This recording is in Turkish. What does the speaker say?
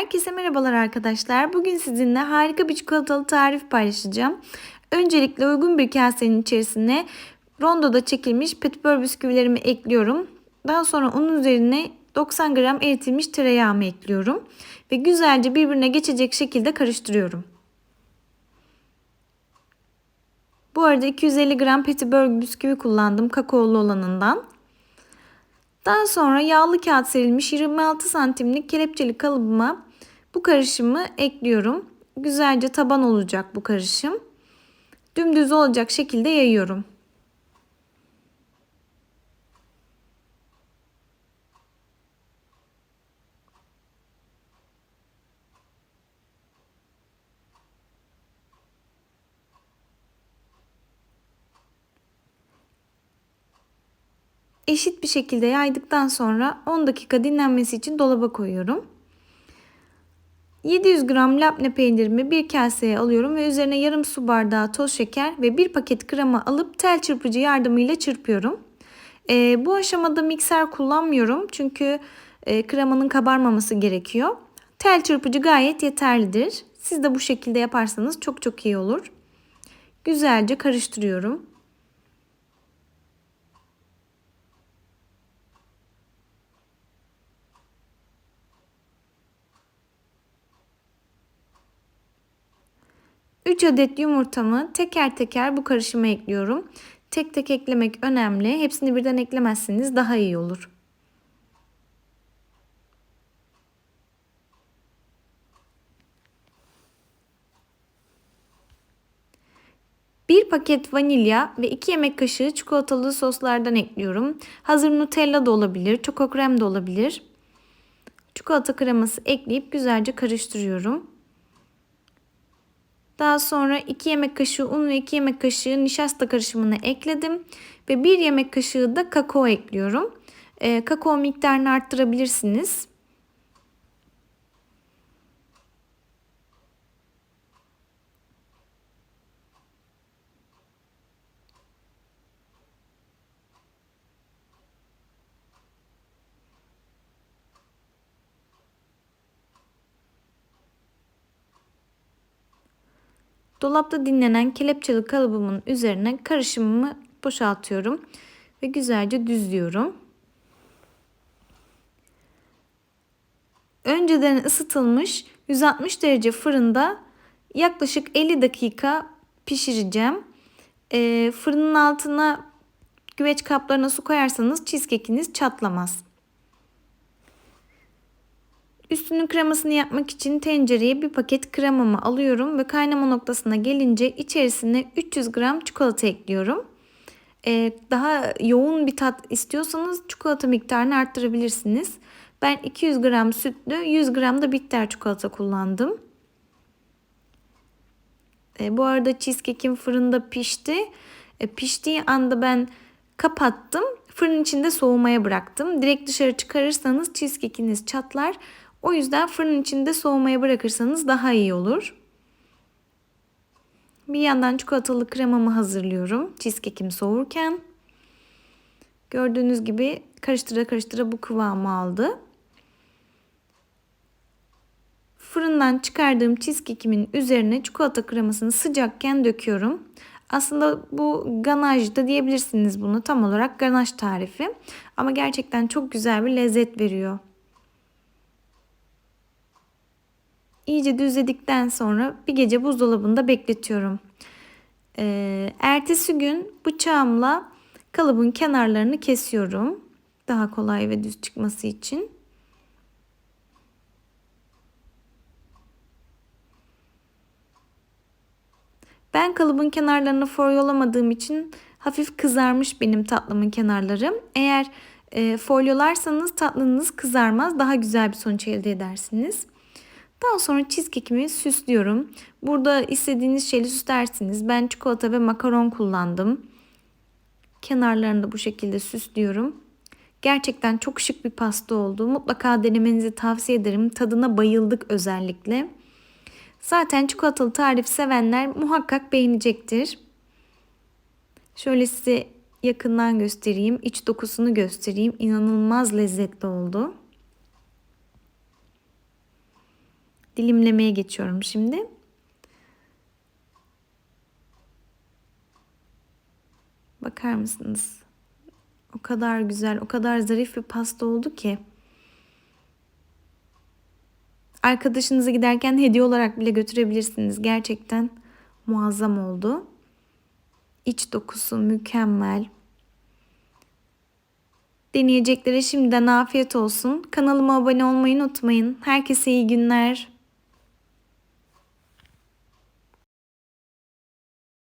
Herkese merhabalar arkadaşlar. Bugün sizinle harika bir çikolatalı tarif paylaşacağım. Öncelikle uygun bir kasenin içerisine rondoda çekilmiş petibör bisküvilerimi ekliyorum. Daha sonra onun üzerine 90 gram eritilmiş tereyağımı ekliyorum. Ve güzelce birbirine geçecek şekilde karıştırıyorum. Bu arada 250 gram petibör bisküvi kullandım kakaolu olanından. Daha sonra yağlı kağıt serilmiş 26 santimlik kelepçeli kalıbıma bu karışımı ekliyorum. Güzelce taban olacak bu karışım. Dümdüz olacak şekilde yayıyorum. eşit bir şekilde yaydıktan sonra 10 dakika dinlenmesi için dolaba koyuyorum. 700 gram labne peynirimi bir kaseye alıyorum ve üzerine yarım su bardağı toz şeker ve bir paket krema alıp tel çırpıcı yardımıyla çırpıyorum. E, bu aşamada mikser kullanmıyorum çünkü e, kremanın kabarmaması gerekiyor. Tel çırpıcı gayet yeterlidir. Siz de bu şekilde yaparsanız çok çok iyi olur. Güzelce karıştırıyorum. 3 adet yumurtamı teker teker bu karışıma ekliyorum. Tek tek eklemek önemli. Hepsini birden eklemezseniz daha iyi olur. Bir paket vanilya ve 2 yemek kaşığı çikolatalı soslardan ekliyorum. Hazır Nutella da olabilir, çoko krem de olabilir. Çikolata kreması ekleyip güzelce karıştırıyorum. Daha sonra 2 yemek kaşığı un ve 2 yemek kaşığı nişasta karışımını ekledim. Ve 1 yemek kaşığı da kakao ekliyorum. E, kakao miktarını arttırabilirsiniz. Dolapta dinlenen kelepçeli kalıbımın üzerine karışımımı boşaltıyorum ve güzelce düzlüyorum. Önceden ısıtılmış 160 derece fırında yaklaşık 50 dakika pişireceğim. E, fırının altına güveç kaplarına su koyarsanız cheesecake'iniz çatlamaz. Üstünün kremasını yapmak için tencereye bir paket kremamı alıyorum ve kaynama noktasına gelince içerisine 300 gram çikolata ekliyorum. Ee, daha yoğun bir tat istiyorsanız çikolata miktarını arttırabilirsiniz. Ben 200 gram sütlü 100 gram da bitter çikolata kullandım. Ee, bu arada cheesecake'im fırında pişti. Ee, piştiği anda ben kapattım. Fırın içinde soğumaya bıraktım. Direkt dışarı çıkarırsanız cheesecake'iniz çatlar. O yüzden fırın içinde soğumaya bırakırsanız daha iyi olur. Bir yandan çikolatalı kremamı hazırlıyorum. Cheesecake'im soğurken. Gördüğünüz gibi karıştıra karıştıra bu kıvamı aldı. Fırından çıkardığım cheesecake'imin üzerine çikolata kremasını sıcakken döküyorum. Aslında bu ganaj da diyebilirsiniz bunu. Tam olarak ganaj tarifi. Ama gerçekten çok güzel bir lezzet veriyor. İyice düzledikten sonra bir gece buzdolabında bekletiyorum. Ee, ertesi gün bıçağımla kalıbın kenarlarını kesiyorum. Daha kolay ve düz çıkması için. Ben kalıbın kenarlarını folyolamadığım için hafif kızarmış benim tatlımın kenarları. Eğer e, folyolarsanız tatlınız kızarmaz. Daha güzel bir sonuç elde edersiniz. Daha sonra cheesecake'imi süslüyorum. Burada istediğiniz şeyle süslersiniz. Ben çikolata ve makaron kullandım. Kenarlarını da bu şekilde süslüyorum. Gerçekten çok şık bir pasta oldu. Mutlaka denemenizi tavsiye ederim. Tadına bayıldık özellikle. Zaten çikolatalı tarif sevenler muhakkak beğenecektir. Şöyle size yakından göstereyim. İç dokusunu göstereyim. İnanılmaz lezzetli oldu. Dilimlemeye geçiyorum şimdi. Bakar mısınız? O kadar güzel, o kadar zarif bir pasta oldu ki. Arkadaşınıza giderken hediye olarak bile götürebilirsiniz. Gerçekten muazzam oldu. İç dokusu mükemmel. Deneyeceklere şimdiden afiyet olsun. Kanalıma abone olmayı unutmayın. Herkese iyi günler.